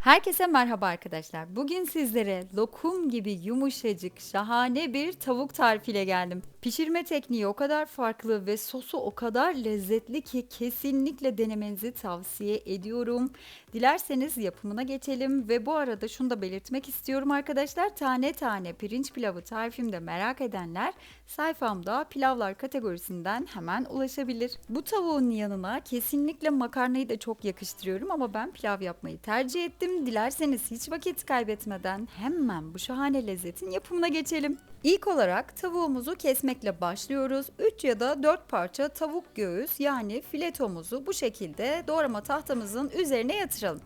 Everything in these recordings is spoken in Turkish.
Herkese merhaba arkadaşlar. Bugün sizlere lokum gibi yumuşacık, şahane bir tavuk tarifiyle geldim. Pişirme tekniği o kadar farklı ve sosu o kadar lezzetli ki kesinlikle denemenizi tavsiye ediyorum. Dilerseniz yapımına geçelim ve bu arada şunu da belirtmek istiyorum arkadaşlar. Tane tane pirinç pilavı tarifimde merak edenler sayfamda pilavlar kategorisinden hemen ulaşabilir. Bu tavuğun yanına kesinlikle makarnayı da çok yakıştırıyorum ama ben pilav yapmayı tercih ettim. Dilerseniz hiç vakit kaybetmeden hemen bu şahane lezzetin yapımına geçelim. İlk olarak tavuğumuzu kesmekle başlıyoruz. 3 ya da 4 parça tavuk göğüs yani filetomuzu bu şekilde doğrama tahtamızın üzerine yatıralım.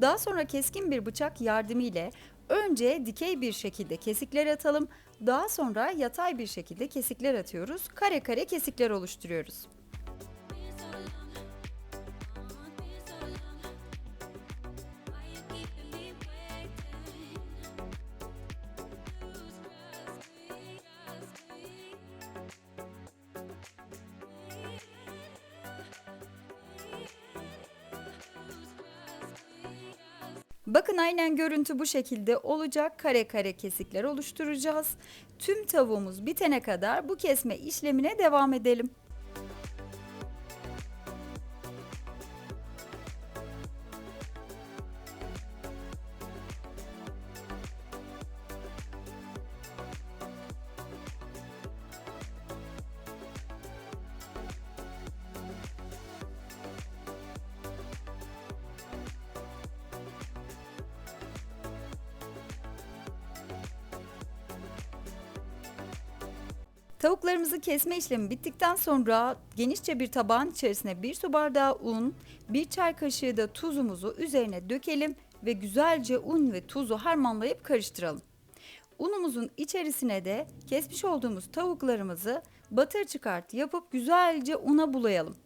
Daha sonra keskin bir bıçak yardımıyla önce dikey bir şekilde kesikler atalım. Daha sonra yatay bir şekilde kesikler atıyoruz. Kare kare kesikler oluşturuyoruz. Bakın aynen görüntü bu şekilde olacak. Kare kare kesikler oluşturacağız. Tüm tavuğumuz bitene kadar bu kesme işlemine devam edelim. Tavuklarımızı kesme işlemi bittikten sonra genişçe bir tabağın içerisine bir su bardağı un, bir çay kaşığı da tuzumuzu üzerine dökelim ve güzelce un ve tuzu harmanlayıp karıştıralım. Unumuzun içerisine de kesmiş olduğumuz tavuklarımızı batır çıkart yapıp güzelce una bulayalım.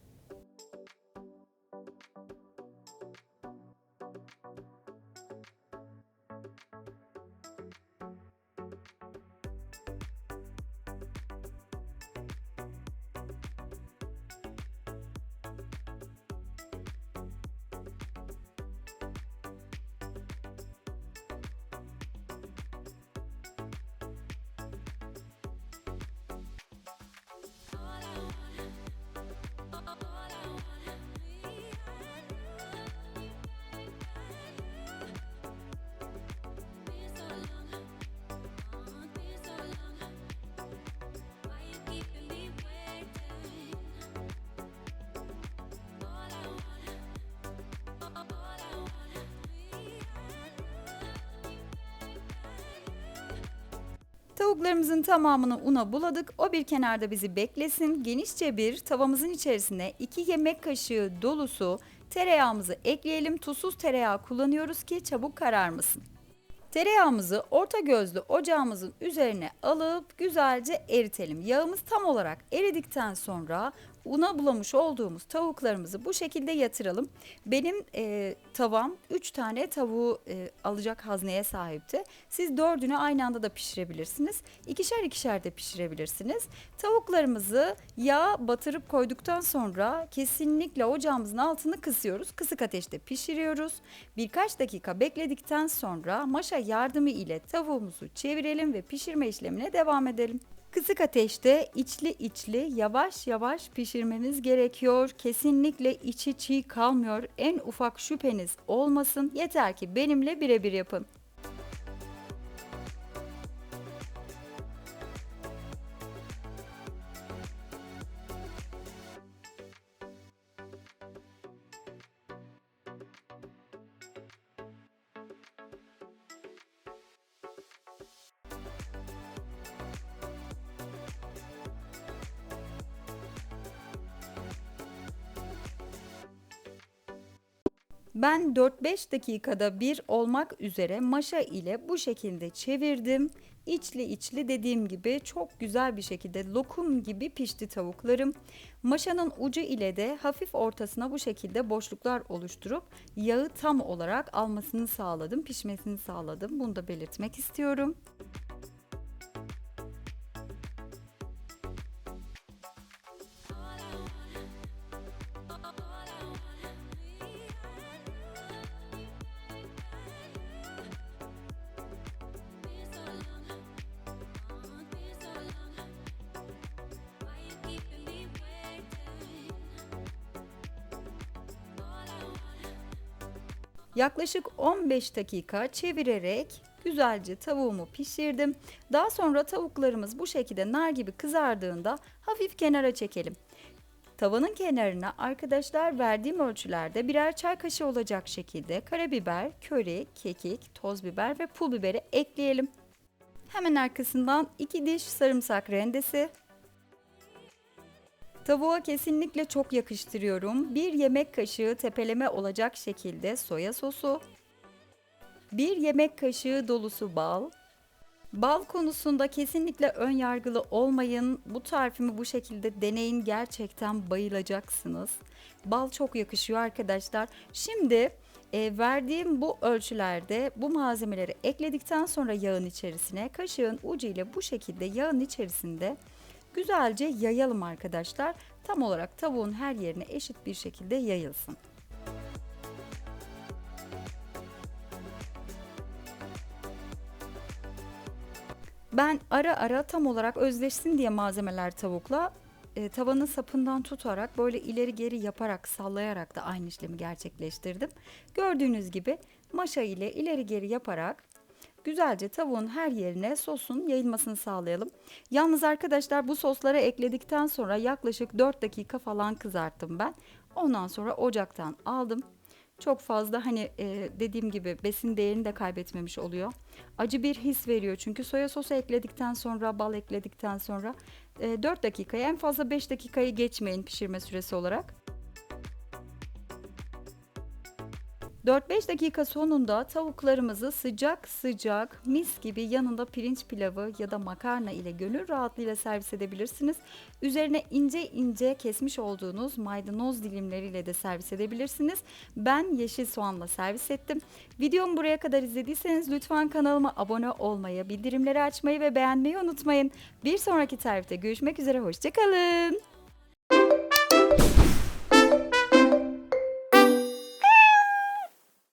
Tavuklarımızın tamamını una buladık. O bir kenarda bizi beklesin. Genişçe bir tavamızın içerisine 2 yemek kaşığı dolusu tereyağımızı ekleyelim. Tuzsuz tereyağı kullanıyoruz ki çabuk kararmasın. Tereyağımızı orta gözlü ocağımızın üzerine alıp güzelce eritelim. Yağımız tam olarak eridikten sonra una bulamış olduğumuz tavuklarımızı bu şekilde yatıralım. Benim e, tavam 3 tane tavuğu e, alacak hazneye sahipti. Siz dördünü aynı anda da pişirebilirsiniz. İkişer ikişer de pişirebilirsiniz. Tavuklarımızı yağ batırıp koyduktan sonra kesinlikle ocağımızın altını kısıyoruz. Kısık ateşte pişiriyoruz. Birkaç dakika bekledikten sonra maşa yardımı ile tavuğumuzu çevirelim ve pişirme işlemine devam edelim. Kısık ateşte içli içli yavaş yavaş pişirmeniz gerekiyor. Kesinlikle içi çiğ kalmıyor. En ufak şüpheniz olmasın. Yeter ki benimle birebir yapın. Ben 4-5 dakikada bir olmak üzere maşa ile bu şekilde çevirdim. İçli içli dediğim gibi çok güzel bir şekilde lokum gibi pişti tavuklarım. Maşanın ucu ile de hafif ortasına bu şekilde boşluklar oluşturup yağı tam olarak almasını sağladım, pişmesini sağladım. Bunu da belirtmek istiyorum. Yaklaşık 15 dakika çevirerek güzelce tavuğumu pişirdim. Daha sonra tavuklarımız bu şekilde nar gibi kızardığında hafif kenara çekelim. Tavanın kenarına arkadaşlar verdiğim ölçülerde birer çay kaşığı olacak şekilde karabiber, köri, kekik, toz biber ve pul biberi ekleyelim. Hemen arkasından 2 diş sarımsak rendesi. Tavuğa kesinlikle çok yakıştırıyorum. 1 yemek kaşığı tepeleme olacak şekilde soya sosu. 1 yemek kaşığı dolusu bal. Bal konusunda kesinlikle ön yargılı olmayın. Bu tarifimi bu şekilde deneyin. Gerçekten bayılacaksınız. Bal çok yakışıyor arkadaşlar. Şimdi e, verdiğim bu ölçülerde bu malzemeleri ekledikten sonra yağın içerisine kaşığın ucu ile bu şekilde yağın içerisinde güzelce yayalım arkadaşlar. Tam olarak tavuğun her yerine eşit bir şekilde yayılsın. Ben ara ara tam olarak özleşsin diye malzemeler tavukla e, tavanın sapından tutarak böyle ileri geri yaparak sallayarak da aynı işlemi gerçekleştirdim. Gördüğünüz gibi maşa ile ileri geri yaparak güzelce tavuğun her yerine sosun yayılmasını sağlayalım. Yalnız arkadaşlar bu sosları ekledikten sonra yaklaşık 4 dakika falan kızarttım ben. Ondan sonra ocaktan aldım çok fazla hani e, dediğim gibi besin değerini de kaybetmemiş oluyor. Acı bir his veriyor çünkü soya sosu ekledikten sonra bal ekledikten sonra e, 4 dakikaya en fazla 5 dakikayı geçmeyin pişirme süresi olarak. 4-5 dakika sonunda tavuklarımızı sıcak sıcak mis gibi yanında pirinç pilavı ya da makarna ile gönül rahatlığıyla servis edebilirsiniz. Üzerine ince ince kesmiş olduğunuz maydanoz dilimleriyle de servis edebilirsiniz. Ben yeşil soğanla servis ettim. Videomu buraya kadar izlediyseniz lütfen kanalıma abone olmayı, bildirimleri açmayı ve beğenmeyi unutmayın. Bir sonraki tarifte görüşmek üzere, hoşçakalın.